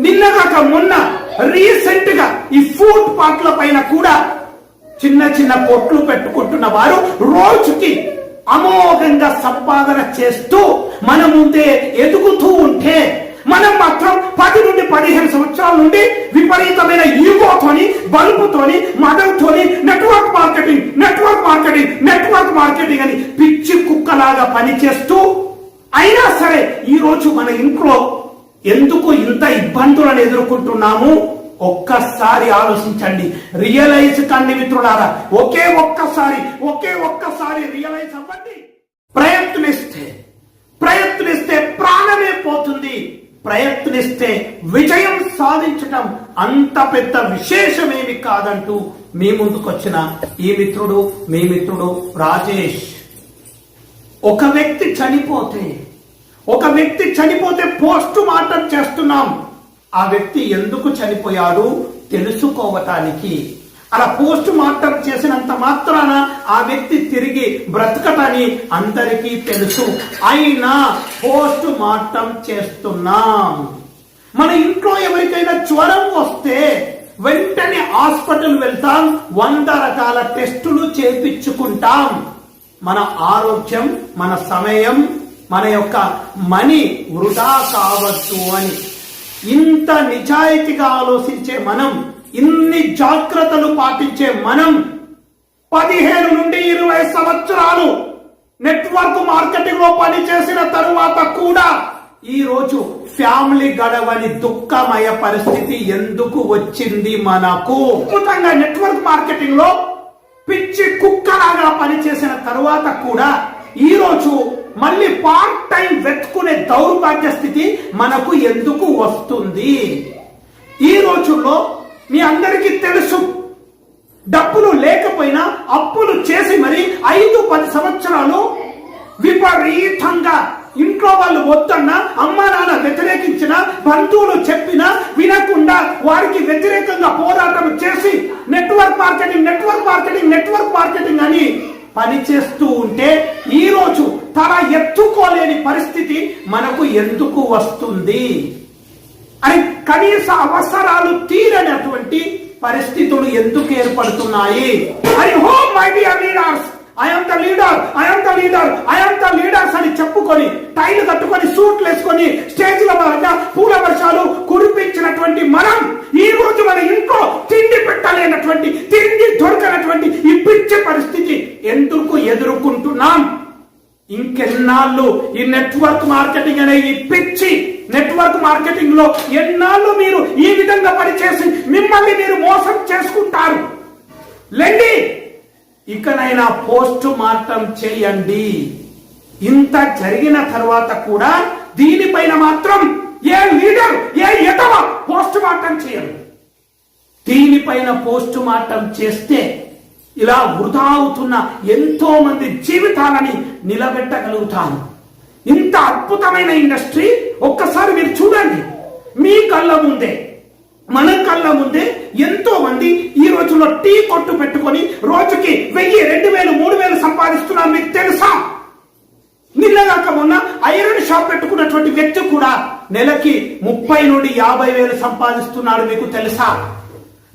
నిన్నగాక మొన్న రీసెంట్గా ఈ ఫుట్ పార్ట్ల పైన కూడా చిన్న చిన్న కొట్లు పెట్టుకుంటున్న వారు రోజుకి అమోఘంగా సంపాదన చేస్తూ మన ముందే ఎదుగుతూ ఉంటే మనం మాత్రం పది నుండి పదిహేను సంవత్సరాల నుండి విపరీతమైన ఈగోతోని బల్బుతోని మదంతోని network marketing network marketing network marketing అని పిచ్చి కుక్కలాగా పనిచేస్తూ అయినా సరే ఈరోజు మన ఇంట్లో ఎందుకు ఇంత ఇబ్బందులను ఎదుర్కొంటున్నాము? ఒక్కసారి ఆలోచించండి. రియలైజ్ కండి మిత్రులారా. ఒకే ఒక్కసారి ఒకే ఒక్కసారి రియలైజ్ అవ్వండి. ప్రయత్నిస్తే ప్రయత్నిస్తే ప్రాణమే పోతుంది. ప్రయత్నిస్తే విజయం సాధించటం అంత పెద్ద విశేషమేమి కాదంటూ మీ ముందుకొచ్చిన ఈ మిత్రుడు మీ మిత్రుడు రాజేష్. ఒక వ్యక్తి చనిపోతే ఒక వ్యక్తి చనిపోతే పోస్ట్ మార్టం చేస్తున్నాం. ఆ వ్యక్తి ఎందుకు చనిపోయాడు తెలుసుకోవటానికి. అలా పోస్ట్ మార్టం చేసినంత మాత్రాన ఆ వ్యక్తి తిరిగి బ్రతకటని అందరికీ తెలుసు. అయినా పోస్ట్ మార్టం చేస్తున్నాం. మన ఇంట్లో ఎవరికైనా జ్వరం వస్తే వెంటనే హాస్పిటల్ వెళ్తాం వంద రకాల టెస్టులు చేపించుకుంటాం. మన ఆరోగ్యం మన సమయం మన యొక్క మనీ వృధా కావచ్చు అని. ఇంత నిజాయితీగా ఆలోచించే మనం ఇన్ని జాగ్రత్తలు పాటించే మనం పదిహేను నుండి ఇరవై సంవత్సరాలు నెట్వర్క్ మార్కెటింగ్లో పనిచేసిన తరువాత కూడా ఈ రోజు ఫ్యామిలీ గడవని దుఃఖమయ పరిస్థితి ఎందుకు వచ్చింది మనకు? అద్భుతంగా నెట్వర్క్ మార్కెటింగ్లో పిచ్చి కుక్కలాగా పనిచేసిన తరువాత కూడా ఈరోజు మళ్ళీ పార్ట్ టైం వెతుకునే దౌర్భాగ్య స్థితి మనకు ఎందుకు వస్తుంది? ఈ రోజుల్లో మీ అందరికీ తెలుసు. డబ్బులు లేకపోయినా అప్పులు చేసి మరి ఐదు పది సంవత్సరాలు విపరీతంగా ఇంట్లో వాళ్ళు వద్దన్నా అమ్మ నాన్న వ్యతిరేకించిన బంధువులు చెప్పినా వినకుండా వారికి వ్యతిరేకంగా పోరాటం చేసి network marketing network marketing network marketing అని పని చేస్తూ ఉంటే ఈ రోజు తల ఎత్తుకోలేని పరిస్థితి మనకు ఎందుకు వస్తుంది? అని కనీస అవసరాలు తీరనటువంటి పరిస్థితులు ఎందుకు ఏర్పడుతున్నాయి? I hope my dear leaders I'm the leader I'm the leader I'm the leaders అని చెప్పుకొని టైలు కట్టుకొని సూట్లు వేసుకొని స్టేజ్ల వద్ద పూల వర్షాలు కురిపించినటువంటి మనం ఈ రోజు మన ఇంట్లో తిండి పెట్టలేనటువంటి తిండి దొరకనటువంటి ఎందుకు ఎదుర్కొంటున్నాం? ఇంకెన్నాళ్ళు ఈ నెట్వర్క్ మార్కెటింగ్ అనే ఈ పిచ్చి నెట్వర్క్ మార్కెటింగ్లో ఎన్నాళ్ళు మీరు ఈ విధంగా పనిచేసి మిమ్మల్ని మీరు మోసం చేసుకుంటారు? లేండి. ఇకనైనా పోస్ట్ మార్టం చేయండి. ఇంత జరిగిన తర్వాత కూడా దీనిపైన మాత్రం ఏ లీడర్ ఏ ఎటవ పోస్ట్ మార్టం చేయరు. దీనిపైన పోస్ట్ మార్టం చేస్తే ఇలా వృధా అవుతున్న ఎంతో మంది జీవితాలని నిలబెట్టగలుగుతాను ఇంత అద్భుతమైన ఇండస్ట్రీ ఒక్కసారి మీరు చూడండి. మీ కళ్ళ ముందే మన కళ్ళ ముందే ఎంతో మంది ఈ రోజుల్లో టీ కొట్టు పెట్టుకొని రోజుకి వెయ్యి రెండు వేలు మూడు వేలు సంపాదిస్తున్నారు మీకు తెలుసా? నిన్నగాక మొన్న ఐరన్ షాప్ పెట్టుకున్నటువంటి వ్యక్తి కూడా నెలకి ముప్పై నుండి యాభై వేలు సంపాదిస్తున్నాడు మీకు తెలుసా?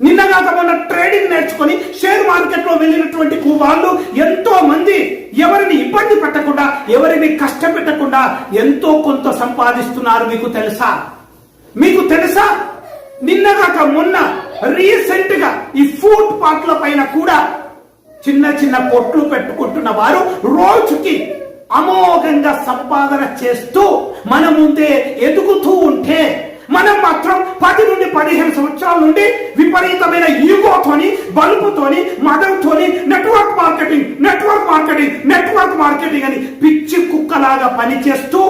నిన్నగాక మొన్న ట్రేడింగ్ నేర్చుకొని షేర్ మార్కెట్లో వెళ్ళినటువంటి వాళ్ళు ఎంతో మంది ఎవరిని ఇబ్బంది పెట్టకుండా ఎవరిని కష్టపెట్టకుండా ఎంతో కొంత సంపాదిస్తున్నారు మీకు తెలుసా? మీకు తెలుసా? నిన్నగాక మొన్న రీసెంట్గా ఈ ఫుడ్ పార్ట్ల పైన కూడా చిన్న చిన్న కొట్లు పెట్టుకుంటున్న వారు రోజుకి అమోఘంగా సంపాదన చేస్తూ మన ముందే ఎదుగుతూ ఉంటే మనం మాత్రం పది నుండి పదిహేను సంవత్సరాల నుండి విపరీతమైన ఈగోతోని బల్బుతోని మదంతోని network marketing network marketing network marketing అని పిచ్చి కుక్కలాగా పనిచేస్తూ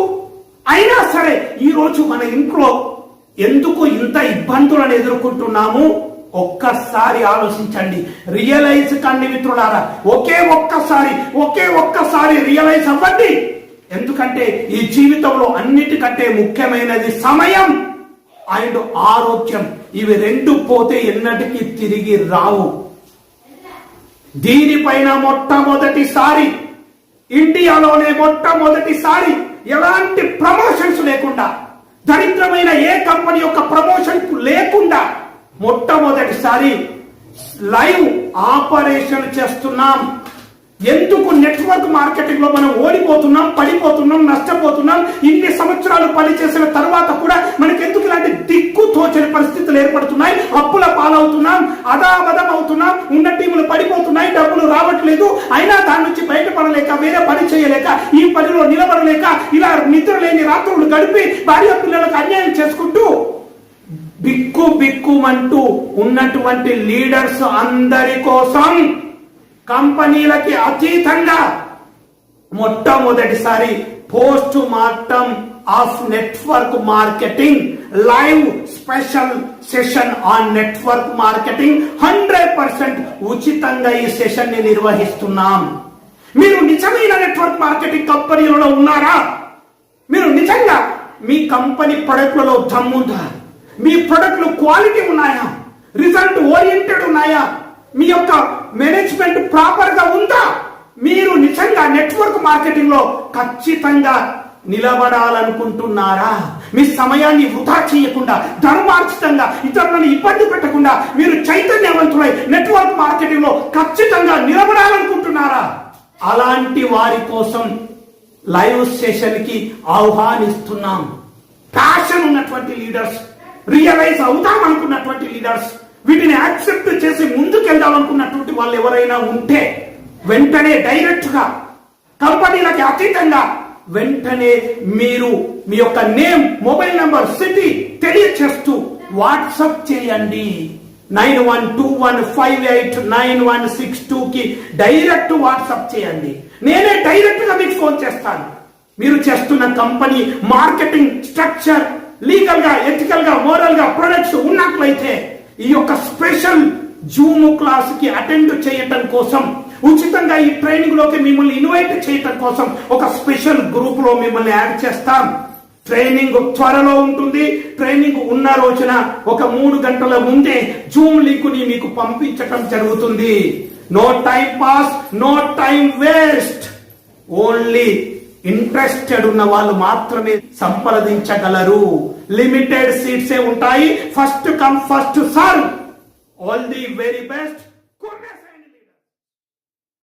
అయినా సరే ఈరోజు మన ఇంట్లో ఎందుకు ఇంత ఇబ్బందులను ఎదుర్కొంటున్నాము? ఒక్కసారి ఆలోచించండి. రియలైజ్ కండి మిత్రులారా. ఒకే ఒక్కసారి ఒకే ఒక్కసారి రియలైజ్ అవ్వండి. ఎందుకంటే ఈ జీవితంలో అన్నిటికంటే ముఖ్యమైనది సమయం. అండ్ ఆరోగ్యం. ఇవి రెండు పోతే ఎన్నటికీ తిరిగి రావు. దీనిపైన మొట్టమొదటిసారి ఇండియాలోనే మొట్టమొదటిసారి ఎలాంటి ప్రమోషన్స్ లేకుండా దరిద్రమైన ఏ కంపెనీ యొక్క ప్రమోషన్ లేకుండా మొట్టమొదటిసారి లైవ్ ఆపరేషన్ చేస్తున్నాం. ఎందుకు నెట్వర్క్ మార్కెటింగ్లో మనం ఓడిపోతున్నాం పడిపోతున్నాం నష్టపోతున్నాం? ఇన్ని సంవత్సరాలు పనిచేసిన తర్వాత కూడా మనకి ఎందుకు ఇలాంటి దిక్కు తోచని పరిస్థితులు ఏర్పడుతున్నాయి? అప్పుల పాలవుతున్నాం అదాబదం అవుతున్నాం ఉన్న టీములు పడిపోతున్నాయి డబ్బులు రావట్లేదు. అయినా దాని నుంచి బయటపడలేక వేరే పని చేయలేక ఈ పనిలో నిలబడలేక ఇలా నిద్ర లేని రాత్రులు గడిపి భార్య పిల్లలకు అన్యాయం చేసుకుంటూ బిక్కు బిక్కుమంటూ ఉన్నటువంటి లీడర్స్ అందరి కోసం కంపెనీలకి అతీతంగా మొట్టమొదటిసారి post mortem of network marketing live special session on network marketing hundred percent ఉచితంగా ఈ సెషన్ని నిర్వహిస్తున్నాం. మీరు నిజమైన నెట్వర్క్ మార్కెటింగ్ కంపెనీలలో ఉన్నారా? మీరు నిజంగా మీ కంపెనీ ప్రొడక్ట్లలో దమ్ముందా? మీ ప్రొడక్ట్లు క్వాలిటీ ఉన్నాయా? రిజల్ట్ ఓరియంటెడ్ ఉన్నాయా? మీ యొక్క మేనేజ్మెంట్ ప్రాపర్గా ఉందా? మీరు నిజంగా నెట్వర్క్ మార్కెటింగ్లో ఖచ్చితంగా నిలబడాలనుకుంటున్నారా? మీ సమయాన్ని వృధా చేయకుండా ధర్మార్చితంగా ఇతరులను ఇబ్బంది పెట్టకుండా మీరు చైతన్యవంతులై నెట్వర్క్ మార్కెటింగ్లో ఖచ్చితంగా నిలబడాలనుకుంటున్నారా? అలాంటి వారి కోసం లైవ్ సెషన్కి ఆహ్వానిస్తున్నాం. ప్యాషన్ ఉన్నటువంటి లీడర్స్ రియలైజ్ అవుతాం అనుకున్నటువంటి లీడర్స్ వీటిని యాక్సెప్ట్ చేసి ముందుకెళ్దామనుకున్నటువంటి వాళ్ళు ఎవరైనా ఉంటే వెంటనే డైరెక్ట్గా కంపెనీలకి అతీతంగా వెంటనే మీరు మీ యొక్క నేమ్ మొబైల్ నంబర్ సిటీ తెలియచేస్తూ వాట్సప్ చేయండి. Nine one two one five eight nine one six టూకి డైరెక్ట్ వాట్సప్ చేయండి. నేనే డైరెక్ట్గా మీకు ఫోన్ చేస్తాను. మీరు చేస్తున్న కంపెనీ మార్కెటింగ్ స్ట్రక్చర్ లీగల్గా ఎథికల్గా మోరల్గా ప్రొడక్ట్స్ ఉన్నట్లయితే ఈ యొక్క స్పెషల్ జూమ్ క్లాస్కి అటెండ్ చేయటం కోసం ఉచితంగా ఈ ట్రైనింగ్లోకి మిమ్మల్ని ఇన్వైట్ చేయటం కోసం ఒక స్పెషల్ గ్రూప్లో మిమ్మల్ని యాడ్ చేస్తాం. ట్రైనింగ్ త్వరలో ఉంటుంది. ట్రైనింగ్ ఉన్న రోజున ఒక మూడు గంటల ముందే జూమ్ లింక్ని మీకు పంపించటం జరుగుతుంది. No time pass no time waste. Only interested ఉన్న వాళ్ళు మాత్రమే సంప్రదించగలరు. लिमिटेड सीट से उठाई first come first serve all the very best